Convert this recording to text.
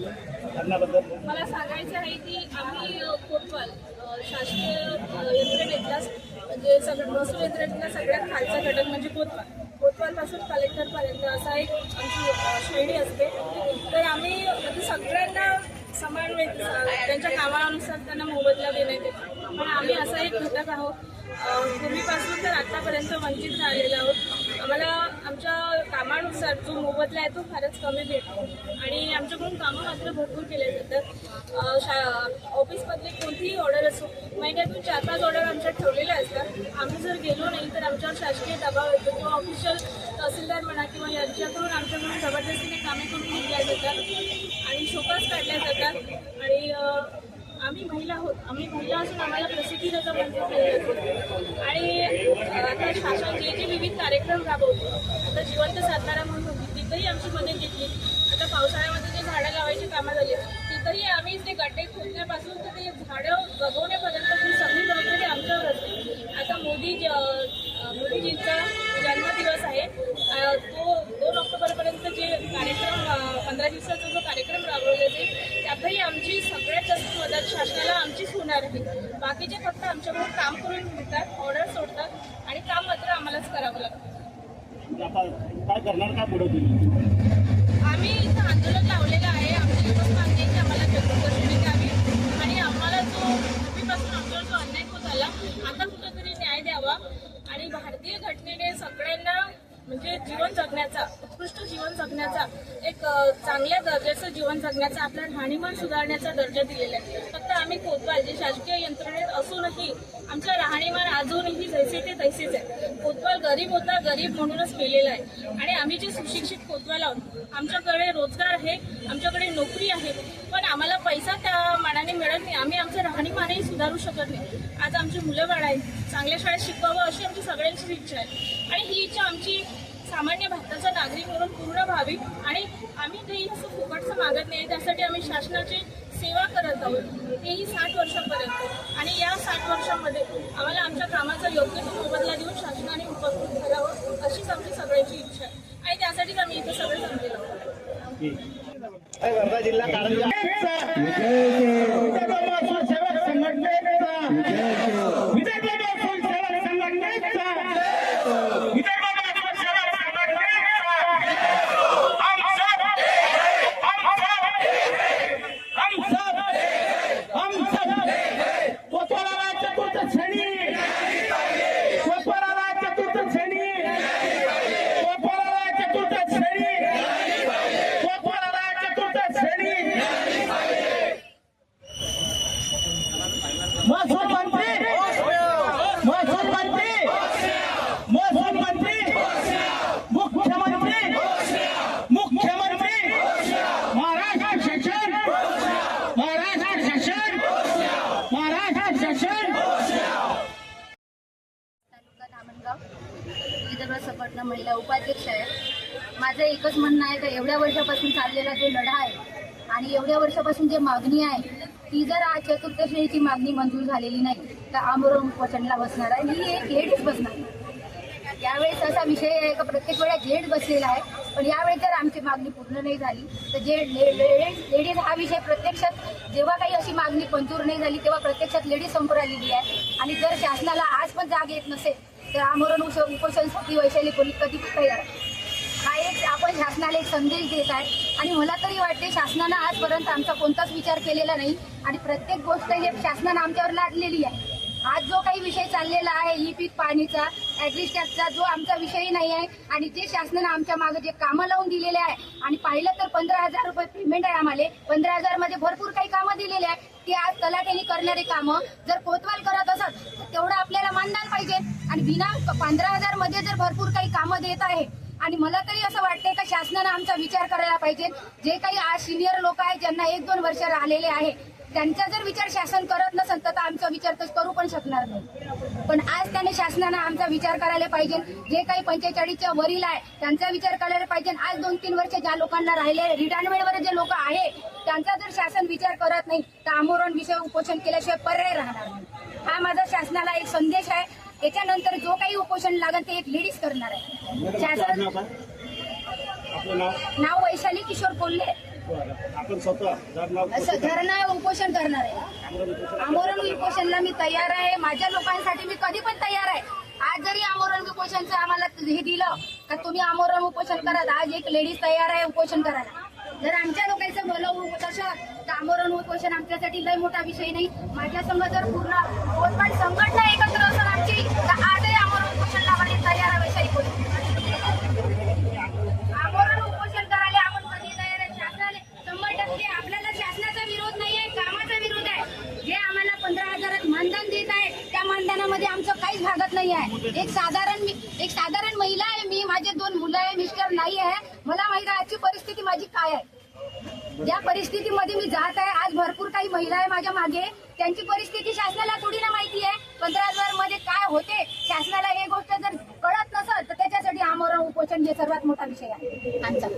मला सांगायचं आहे की आम्ही कोटवाल शासकीय अ, यंत्रणेतला म्हणजे सगळं महसूल यंत्रणेतला सगळ्यात खालचा घटक म्हणजे कोतवाल. कोतवालपासून कलेक्टरपर्यंत असा एक आमची श्रेणी असते. तर आम्ही म्हणजे सगळ्यांना समान त्यांच्या कामानुसार त्यांना मोबदला देण्यात येतो. पण आम्ही असा एक घटक आहोत पूर्वीपासून तर आतापर्यंत वंचित राहिलेला आहोत. आम्हाला आमच्या कामानुसार जो मोबदला आहे तो फारच कमी भेटतो. आणि आमच्याकडून कामं मात्र भरपूर केले जातात. शा ऑफिसमधली कोणतीही ऑर्डर असो महिन्यातून चार पाच ऑर्डर आमच्या ठेवलेल्या असतात. आम्ही जर गेलो नाही तर आमच्यावर शासकीय दबाव येतो किंवा ऑफिशियल तहसीलदार म्हणा किंवा यांच्याकडून आमच्याकडून जबरदस्तीने कामे करून घेतल्या जातात आणि शोकास काढल्या जातात. आणि आम्ही महिला आहोत आम्ही महिला असून आम्हाला प्रसिद्धी त्याचा वंचित म्हणजे आणि आता शासन जे जे विविध कार्यक्रम राबवतो आता जिवंत साधणारा म्हणून होती तिथंही आमची मदत घेतली. आता पावसाळ्यामध्ये जे झाडं लावायची कामं झाली तिथंही आम्ही ते गड्डे खोदण्यापासून तर ते झाडं जगवण्यापर्यंत ही सगळी जबाबदारी आमच्यावर असते आता मोदी ज- अ, मोदीजींचा जन्मदिवस आहे अ, तो दोन ऑक्टोबरपर्यंत जे कार्यक्रम पंधरा दिवसाचा जो कार्यक्रम राबवले जाईल त्यातही आमची सगळ्यात जास्त मदत शासनाला आमचीच होणार आहे बाकीचे फक्त आमच्याकडून काम करून घेतात ऑर्डर सोडतात आणि काम मात्र आम्हालाच करावं लागतं. काय करणार काय पुढे आम्ही इथं आंदोलन लावलेलं आहे. आमची एकच मागणी आहे की आम्हाला चतुर्दशीने द्यावी आणि आम्हाला जो पूर्वीपासून आमच्यावर जो अन्याय होत आला आता कुठेतरी न्याय द्यावा. आणि भारतीय घटनेने सगळ्यांना म्हणजे जीवन जगण्याचा उत्कृष्ट जीवन जगण्याचा एक चांगल्या दर्जाचं जीवन जगण्याचा आपला राहणीमान सुधारण्याचा दर्जा दिलेला आहे. फक्त आम्ही कोतवाल जे शासकीय यंत्रणेत असूनही आमचं राहणीमान अजूनही जैसे ते तैसेच आहे कोतवाल गरीब होता गरीब म्हणूनच मेलेला आहे. आणि आम्ही जे सुशिक्षित कोतवाल आहोत आमच्याकडे रोजगार आहे आमच्याकडे नोकरी आहे पण आम्हाला पैसा त्या मानाने मिळत नाही. आम्ही आमचं राहणीमानही सुधारू शकत नाही. आज आमची मुलं बाळ आहेत. चांगल्या शाळेत शिकवावं अशी आमची सगळ्यांची इच्छा आहे. आणि ही इच्छा आमची सामान्य भारताचा नागरिक म्हणून पूर्ण व्हावी आणि आम्ही काही असं फुकटचं मागत नाही. त्यासाठी आम्ही शासनाची सेवा करत आहोत. तेही साठ वर्षापर्यंत. आणि या साठ वर्षामध्ये आम्हाला आमच्या कामाचा योग्य तो मोबदला देऊन शासनाने उपकृत करावं अशीच आमची सगळ्यांची इच्छा आहे. आणि त्यासाठीच आम्ही इथं सगळे जमलेलो आहोत. वर्धा जिल्हा कारंजा विदर्भ महसूल सेवक संघटनेचा विदर्भ महसूल सेवक संघटनेचा विदर्भ महसूल सेवक संघटनेचा हम सब हम सब हम सब हम सब कोतवाला चतुर्थ श्रेणी कोतवाला चतुर्थ श्रेणी कोतवाला चतुर्थ श्रेणी कोतवाला चतुर्थ श्रेणी महसूल मंत्री महसूल मंत्री महसूल मंत्री मुख्यमंत्री मुख्यमंत्री महाराष्ट्र शासन महाराष्ट्र शासन महाराष्ट्र तालुका धामणगाव विदर्भ संघटना महिला उपाध्यक्ष आहे. माझं एकच म्हणणं आहे का एवढ्या वर्षापासून चाललेला जो लढा आहे आणि एवढ्या वर्षापासून जे मागणी आहे ती जर आज चतुर्थश्रेणीची मागणी मंजूर झालेली नाही तर आमरण वचनला बसणार आहे. ही एक हेडच बसणार आहे. यावेळेस असा विषय आहे का प्रत्येक वेळा झेड बसलेला आहे. पण यावेळी जर आमची मागणी पूर्ण नाही झाली. तर जे लेडीज हा विषय प्रत्यक्षात जेव्हा काही अशी मागणी मंजूर नाही झाली तेव्हा प्रत्यक्षात लेडीज समोर आलेली आहे. आणि जर शासनाला आज पण जाग येत नसेल तर आमरण उश उपोषणसाठी वैशाली पोलीस कधी पण तयार हा एक आपण शासनाला एक संदेश देत आहे. आणि मला तरी वाटते शासनानं आजपर्यंत आमचा कोणताच विचार केलेला नाही. आणि प्रत्येक गोष्ट हे शासनानं आमच्यावर लादलेली आहे. आज जो काही विषय चाललेला आहे ई पीक पाणीचा ॲग्रिस्टॅकचा जो आमचा विषय नाही आहे आणि जे शासनानं आमच्या मागे जे कामं लावून दिलेले आहे आणि पाहिलं तर पंधरा हजार रुपये पेमेंट आहे आम्हाला. पंधरा हजारमध्ये भरपूर काही कामं दिलेले आहे. ते आज तलाट्याने करणारे कामं. जर कोतवाल करत असत तर तेवढं आपल्याला मानदान पाहिजे. आणि बिना पंधरा हजारमध्ये जर भरपूर काही कामं देत आहे आणि मला तरी असं वाटतंय का शासनानं आमचा विचार करायला पाहिजे. जे काही आज सिनियर लोक आहेत ज्यांना एक दोन वर्ष राहिलेले आहे त्यांचा जर विचार शासन करत नसेल तर आमचा विचार तर करू पण शकणार नाही. पण आज त्याने शासनानं आमचा विचार करायला पाहिजे. जे काही पंचेचाळीसच्या वरील आहे त्यांचा विचार करायला पाहिजे. आज दोन तीन वर्ष ज्या लोकांना राहिले रिटायरमेंटवर जे लोक आहे त्यांचा जर शासन विचार करत नाही तर आमरण विषय उपोषण केल्याशिवाय पर्याय राहणार नाही. हा माझा शासनाला एक संदेश आहे. त्याच्यानंतर जो काही उपोषण लागेल ते एक लेडीज करणार आहे. शासन नाव वैशाली किशोर कोल्हे. आपण स्वतः धरणं उपोषण करणार आहे. आमरण उपोषण उपोषणला मी तयार आहे. माझ्या लोकांसाठी मी कधी पण तयार आहे. आज जरी आमरण उपोषणचं आम्हाला हे दिलं का तुम्ही आमरण उपोषण करा आज एक लेडीज तयार आहे उपोषण करायला. जर आमच्या लोकांचं बोलवून तसं तर आमरण उपोषण आमच्यासाठी लय मोठा विषय नाही. माझ्या संघ जर पूर्ण संघटना एकत्र असेल आमची तर आजही आमरण उपोषणला आम्हाला मध्ये आमचं काहीच भागत नाही आहे. एक साधारण मी एक साधारण महिला आहे मी माझे दोन मुलं आहे मिस्टर नाही आहे. मला माहिती आहे आजची परिस्थिती माझी काय आहे. ज्या परिस्थितीमध्ये मी जात आहे. आज भरपूर काही महिला आहे माझ्या मागे. त्यांची परिस्थिती शासनाला थोडी ना माहिती आहे. पंधरा हजारमध्ये काय होते शासनाला हे गोष्ट जर कळत नसेल तर त्याच्यासाठी आमरण उपोषण हे सर्वात मोठा विषय आहे. आमचा